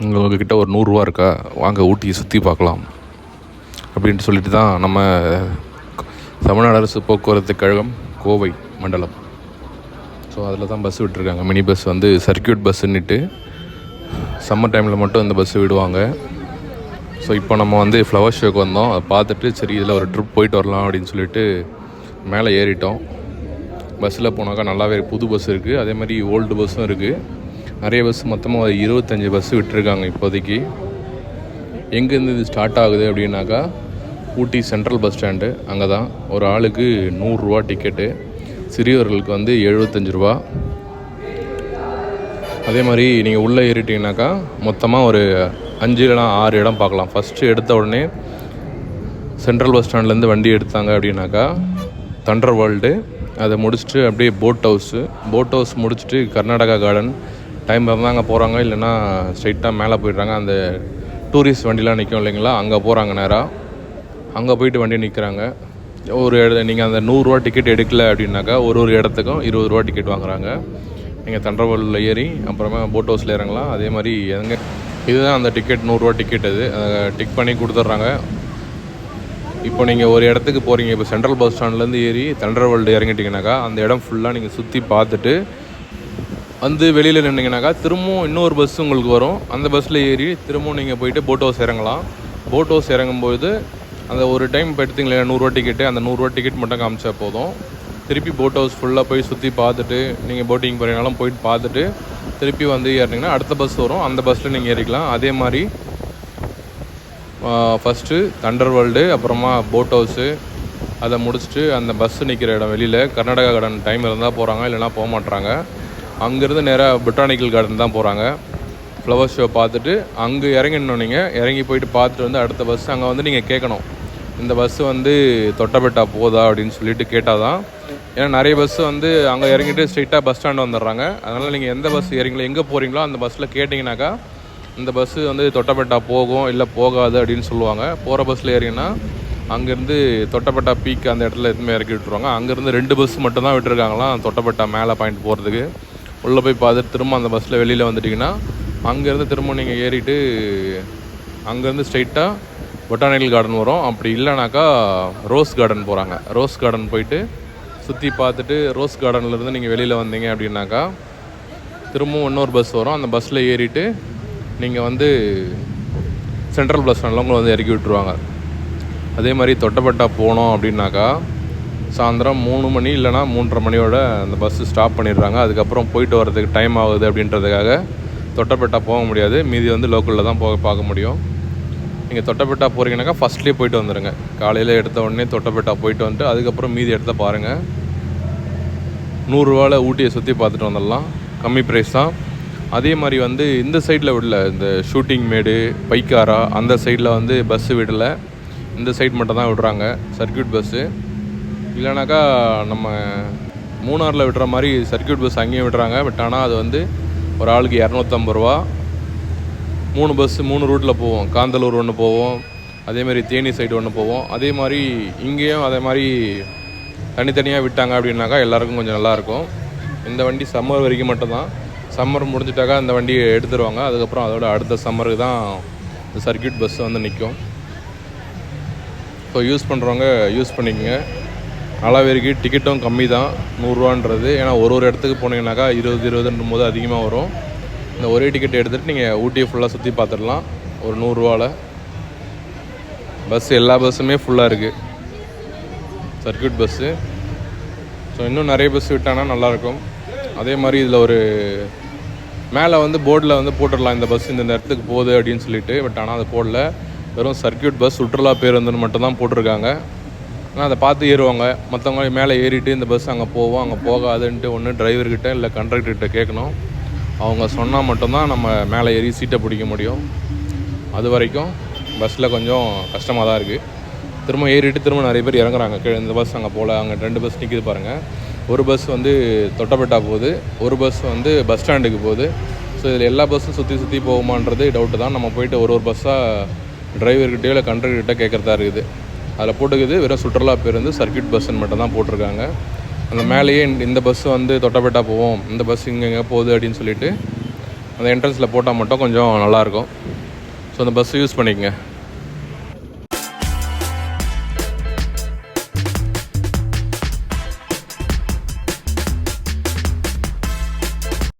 உங்கள்கிட்ட ஒரு நூறுரூவா இருக்கா? வாங்க ஊட்டியை சுற்றி பார்க்கலாம். அப்படின்ட்டு சொல்லிட்டு தான் நம்ம தமிழ்நாடு அரசு போக்குவரத்து கழகம் கோவை மண்டலம். ஸோ அதில் தான் பஸ் விட்டுருக்காங்க. மினி பஸ் வந்து சர்க்கியூட் பஸ்ஸுன்னுட்டு சம்மர் டைமில் மட்டும் இந்த பஸ்ஸு விடுவாங்க. ஸோ இப்போ நம்ம வந்து ஃப்ளவர் ஷோக்கு வந்தோம். அதை பார்த்துட்டு சரி இதில் ஒரு ட்ரிப் போயிட்டு வரலாம் அப்படின்னு சொல்லிட்டு மேலே ஏறிட்டோம். பஸ்ஸில் போனாக்கா நல்லாவே புது பஸ் இருக்குது அதே மாதிரி ஓல்டு பஸ்ஸும் இருக்குது நிறைய பஸ் மொத்தமாக ஒரு இருபத்தஞ்சி பஸ் விட்டுருக்காங்க இப்போதைக்கு. எங்கேருந்து இது ஸ்டார்ட் ஆகுது அப்படின்னாக்கா ஊட்டி சென்ட்ரல் பஸ் ஸ்டாண்டு அங்கே தான் ஒரு ஆளுக்கு நூறுரூவா டிக்கெட்டு சிறியவர்களுக்கு வந்து எழுபத்தஞ்சு ரூபா. அதே மாதிரி நீங்கள் உள்ளே ஏறிட்டீங்கனாக்கா மொத்தமாக ஒரு அஞ்சு இல்லைனா ஆறு இடம் பார்க்கலாம். ஃபஸ்ட்டு எடுத்த உடனே சென்ட்ரல் பஸ் ஸ்டாண்ட்லேருந்து வண்டி எடுத்தாங்க அப்படின்னாக்கா தண்டர் வேர்ல்டு அதை முடிச்சுட்டு அப்படியே போட் ஹவுஸு போட் ஹவுஸ் முடிச்சுட்டு கர்நாடகா கார்டன் டைம் இருந்தாங்க போகிறாங்க இல்லைன்னா ஸ்ட்ரைட்டாக மேலே போயிடுறாங்க. அந்த டூரிஸ்ட் வண்டிலாம் நிற்கும் இல்லைங்களா? அங்கே போகிறாங்க நேராக அங்கே போயிட்டு வண்டி நிற்கிறாங்க ஒரு இட நீங்கள் அந்த நூறுரூவா டிக்கெட் எடுக்கல அப்படின்னாக்கா ஒரு ஒரு இடத்துக்கும் இருபது ரூபா டிக்கெட் வாங்குறாங்க. நீங்கள் தண்டர்வல்லில் ஏறி அப்புறமா போட் ஹவுஸில் இறங்கலாம். அதே மாதிரி எதுங்க இதுதான் அந்த டிக்கெட் நூறுரூவா டிக்கெட் அது. டிக் பண்ணி கொடுத்துட்றாங்க. இப்போ நீங்கள் ஒரு இடத்துக்கு போகிறீங்க இப்போ சென்ட்ரல் பஸ் ஸ்டாண்ட்லேருந்து ஏறி தண்டர் வேர்ல்டு இறங்கிட்டீங்கனாக்கா அந்த இடம் ஃபுல்லாக நீங்கள் சுற்றி பார்த்துட்டு வந்து வெளியில் நின்னீங்கனாக்கா திரும்பவும் இன்னொரு பஸ் உங்களுக்கு வரும். அந்த பஸ்ஸில் ஏறி திரும்பவும் நீங்கள் போயிட்டு போட் ஹவுஸ் இறங்கலாம். போட் ஹவுஸ் இறங்கும்போது அந்த ஒரு டைம் இப்போ எடுத்தீங்களே நூறுரூவா டிக்கெட்டு அந்த நூறுரூவா டிக்கெட் மட்டும் காமிச்சா போதும். திருப்பி போட் ஹவுஸ் ஃபுல்லாக போய் சுற்றி பார்த்துட்டு நீங்கள் போட்டிங் போகிறீங்கனாலும் போயிட்டு பார்த்துட்டு திருப்பி வந்து ஏறினீங்கன்னா அடுத்த பஸ் வரும். அந்த பஸ்ஸில் நீங்கள் ஏறிக்கலாம். அதே மாதிரி ஃபஸ்ட்டு தண்டர் வேர்ல்டு அப்புறமா போட் ஹவுஸு அதை முடிச்சுட்டு அந்த பஸ்ஸு நிற்கிற இடம் வெளியில். கர்நாடகா கடன் டைம் இருந்தால் போகிறாங்க இல்லைனா போக மாட்டுறாங்க அங்கேருந்து நேராக பொட்டானிக்கல் கார்டன் தான் போகிறாங்க ஃப்ளவர் ஷோ பார்த்துட்டு அங்கே இறங்கிடணும் நீங்கள் இறங்கி போயிட்டு பார்த்துட்டு வந்து அடுத்த பஸ் அங்கே வந்து நீங்கள் கேட்கணும். இந்த பஸ்ஸு வந்து தொட்டபெட்டா போதா அப்படின்னு சொல்லிட்டு கேட்டால் தான் ஏன்னா நிறைய பஸ்ஸு வந்து அங்கே இறங்கிட்டு ஸ்ட்ரெயிட்டாக பஸ் ஸ்டாண்டு வந்துடுறாங்க. அதனால் நீங்கள் எந்த பஸ் இறங்கிங்களோ எங்கே போகிறீங்களோ அந்த பஸ்ஸில் கேட்டிங்கனாக்கா இந்த பஸ்ஸு வந்து தொட்டபெட்டா போகும் இல்லை போகாது அப்படின்னு சொல்லுவாங்க. போகிற பஸ்ஸில் ஏறிங்கன்னா அங்கேருந்து தொட்டபெட்டா பீக் அந்த இடத்துல எதுவுமே இறக்கி விட்டுருவாங்க. அங்கேருந்து ரெண்டு பஸ் மட்டும் தான் விட்டுருக்காங்களாம். தொட்டபெட்டா மேலே பாயிண்ட் போகிறதுக்கு உள்ளே போய் பார்த்துட்டு திரும்ப அந்த பஸ்ஸில் வெளியில் வந்துட்டிங்கன்னா அங்கேருந்து திரும்ப நீங்கள் ஏறிட்டு அங்கேருந்து ஸ்ட்ரைட்டாக பொட்டானிக்கல் கார்டன் வரும். அப்படி இல்லைனாக்கா ரோஸ் கார்டன் போகிறாங்க ரோஸ் கார்டன் போயிட்டு சுற்றி பார்த்துட்டு ரோஸ் கார்டன்லேருந்து நீங்கள் வெளியில் வந்தீங்க அப்படின்னாக்கா திரும்பவும் இன்னொரு பஸ் வரும். அந்த பஸ்ஸில் ஏறிட்டு நீங்கள் வந்து சென்ட்ரல் பஸ் ஸ்டாண்டில் உங்களை வந்து இறக்கி விட்டுருவாங்க. அதே மாதிரி தொட்டப்பட்டா போனோம் அப்படின்னாக்கா சாயந்தரம் மூணு மணி இல்லைனா மூன்றரை மணியோட அந்த பஸ்ஸு ஸ்டாப் பண்ணிடுறாங்க. அதுக்கப்புறம் போயிட்டு வரதுக்கு டைம் ஆகுது அப்படின்றதுக்காக தொட்டப்பட்டா போக முடியாது. மீதி வந்து லோக்கலில் தான் போக பார்க்க முடியும். நீங்கள் தொட்டப்பட்டா போகிறீங்கனாக்கா ஃபஸ்ட்லேயே போயிட்டு வந்துடுங்க காலையில் எடுத்த உடனே தொட்டப்பட்டா போயிட்டு வந்துட்டு அதுக்கப்புறம் மீதி இடத்த பாருங்கள் நூறுரூவாவில் ஊட்டியை சுற்றி பார்த்துட்டு வந்துடலாம். கம்மி ப்ரைஸ் தான். அதே மாதிரி வந்து இந்த சைடில் விடல. இந்த ஷூட்டிங் மேடு பைக்காரா அந்த சைடில் வந்து பஸ்ஸு விடலை. இந்த சைட் மட்டும் தான் விடுறாங்க. சர்க்கியூட் பஸ்ஸு இல்லைனாக்கா நம்ம மூணாரில் விடுற மாதிரி சர்க்கியூட் பஸ் அங்கேயும் விடுறாங்க. பட் ஆனால் அது வந்து ஒரு ஆளுக்கு இரநூத்தம்பது ரூபா. மூணு பஸ்ஸு மூணு ரூட்டில் போவோம். காந்தலூர் ஒன்று போவோம். அதேமாதிரி தேனி சைடு ஒன்று போவோம். அதே மாதிரி இங்கேயும் அதே மாதிரி தனித்தனியாக விட்டாங்க அப்படின்னாக்கா எல்லாருக்கும் கொஞ்சம் நல்லாயிருக்கும் இந்த வண்டி சம்மர் வரைக்கும் மட்டும்தான். சம்மர் முடிஞ்சிட்டாக்கா இந்த வண்டியை எடுத்துருவாங்க. அதுக்கப்புறம் அதோட அடுத்த சம்மருக்கு தான் இந்த சர்க்கியூட் பஸ் வந்து நிற்கும். ஸோ யூஸ் பண்ணுறவங்க யூஸ் பண்ணிக்கங்க. நல்லாவேருக்கு டிக்கெட்டும் கம்மி தான் நூறுரூவான்றது. ஏன்னா ஒரு ஒரு இடத்துக்கு போனீங்கன்னாக்கா இருபது இருபதுன்றும் போது அதிகமாக வரும். இந்த ஒரே டிக்கெட் எடுத்துகிட்டு நீங்கள் ஊட்டியை ஃபுல்லாக சுற்றி பார்த்துடலாம் ஒரு நூறுரூவாவில் பஸ் எல்லா பஸ்ஸுமே ஃபுல்லாக இருக்குது சர்க்கியூட் பஸ்ஸு ஸோ இன்னும் நிறைய பஸ் விட்டாங்கன்னா நல்லாயிருக்கும் அதே மாதிரி இதில் ஒரு மேலே வந்து போர்டில் வந்து போட்டுடலாம் இந்த பஸ் இந்த நேரத்துக்கு போகுது அப்படின்னு சொல்லிட்டு. பட் ஆனால் அது போடல. வெறும் சர்க்கியூட் பஸ் சுற்றுலா பேருந்துன்னு மட்டும்தான் போட்டிருக்காங்க. ஆனால் அதை பார்த்து ஏறுவாங்க. மற்றவங்க மேலே ஏறிட்டு இந்த பஸ் அங்கே போவோம் அங்கே போகாதுன்ட்டு ஒன்று டிரைவர்கிட்ட இல்லை கண்டக்டர்கிட்ட கேட்கணும். அவங்க சொன்னால் மட்டும்தான் நம்ம மேலே ஏறி சீட்டை பிடிக்க முடியும். அது வரைக்கும் பஸ்ஸில் கொஞ்சம் கஷ்டமாக தான் இருக்குது திரும்ப ஏறிட்டு திரும்ப நிறைய பேர் இறங்குறாங்க. கீழே இந்த பஸ் அங்கே போகல அங்கே ரெண்டு பஸ் நிற்கிது பாருங்கள் ஒரு பஸ் வந்து தொட்டப்பட்டா போகுது. ஒரு பஸ் வந்து பஸ் ஸ்டாண்டுக்கு போகுது. ஸோ இதில் எல்லா பஸ்ஸும் சுற்றி சுற்றி போகுமான்றது டவுட்டு தான். நம்ம போயிட்டு ஒரு ஒரு பஸ்ஸாக டிரைவர்கிட்டயோ இல்லை கண்டக்டர்கிட்ட கேட்குறதா இருக்குது. அதில் போட்டுக்குது. வெறும் சுற்றுலா பேருந்து சர்க்கியூட் பஸ்ஸுன்னு மட்டும் தான் போட்டிருக்காங்க. அந்த மேலேயே இந்த- இந்த பஸ் வந்து தொட்டபெட்டா போவோம். இந்த பஸ் இங்கே எங்கே போகுது அப்படின்னு சொல்லிட்டு அந்த என்ட்ரன்ஸில் போட்டால் மட்டும் கொஞ்சம் நல்லாயிருக்கும் ஸோ அந்த பஸ் யூஸ் பண்ணிக்கங்க.